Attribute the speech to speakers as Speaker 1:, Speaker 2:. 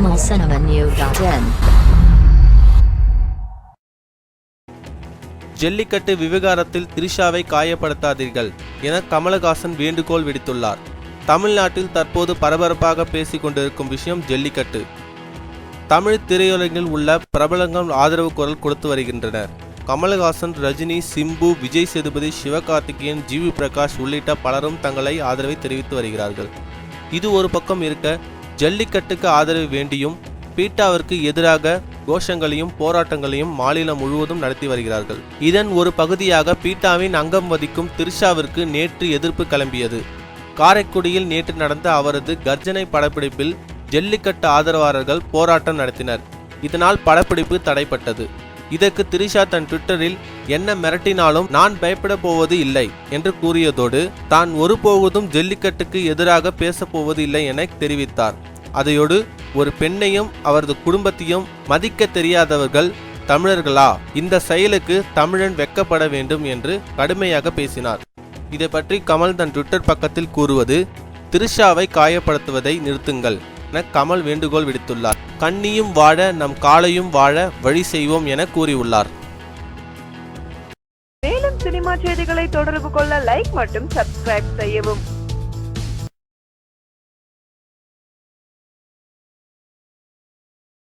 Speaker 1: cinemanew.in
Speaker 2: jallikattu விவகாரத்தில் திரிஷாவை காயப்படுத்தாதீர்கள் என கமலஹாசன் வேண்டுகோள் விடுத்துள்ளார். தமிழ்நாட்டில் தற்போது பரபரப்பாக பேசிக் கொண்டிருக்கும் விஷயம் ஜல்லிக்கட்டு. தமிழ் திரையுலகில் உள்ள பிரபலங்கள் ஆதரவு குரல் கொடுத்து வருகின்றனர். கமலஹாசன் ரஜினி சிம்பு விஜய் சேதுபதி சிவகார்த்திகேயன் ஜிவி பிரகாஷ் உள்ளிட்ட பலரும் தங்களை ஆதரவை தெரிவித்து வருகிறார்கள். இது ஒரு பக்கம் இருக்க ஜல்லிக்கட்டுக்கு ஆதரவு வேண்டியும் பீட்டாவிற்கு எதிராக கோஷங்களையும் போராட்டங்களையும் மாநிலம் முழுவதும் நடத்தி வருகிறார்கள். இதன் ஒரு பகுதியாக பீட்டாவின் அங்கம் வதிக்கும் திரிஷாவிற்கு நேற்று எதிர்ப்பு கிளம்பியது. காரைக்குடியில் நேற்று நடந்த அவரது கர்ஜனை படப்பிடிப்பில் ஜல்லிக்கட்டு ஆதரவாளர்கள் போராட்டம் நடத்தினர். இதனால் படப்பிடிப்பு தடைப்பட்டது. இதற்கு திரிஷா தன் ட்விட்டரில் என்ன மிரட்டினாலும் நான் பயப்பட போவது இல்லை என்று கூறியதோடு தான் ஒருபோவதும் ஜல்லிக்கட்டுக்கு எதிராக பேசப்போவது இல்லை என தெரிவித்தார். அதையோடு ஒரு பெண்ணையும் அவரது குடும்பத்தையும் மதிக்க தெரியாதவர்கள் தமிழர்களா? இந்த செயலுக்கு தமிழன் வெக்கப்பட வேண்டும் என்று கடுமையாக பேசினார். இதை பற்றி கமல் தன் ட்விட்டர் பக்கத்தில் கூறுவது திரிஷாவை காயப்படுத்துவதை நிறுத்துங்கள் என கமல் வேண்டுகோள் விடுத்துள்ளார். கண்ணியும் வாழ நம் காலையும் வாழ வழி செய்வோம் என கூறியுள்ளார்.
Speaker 3: மேலும் சினிமா செய்திகளை தொடர்பு கொள்ள லைக் மற்றும் சப்ஸ்கிரைப் செய்யவும்.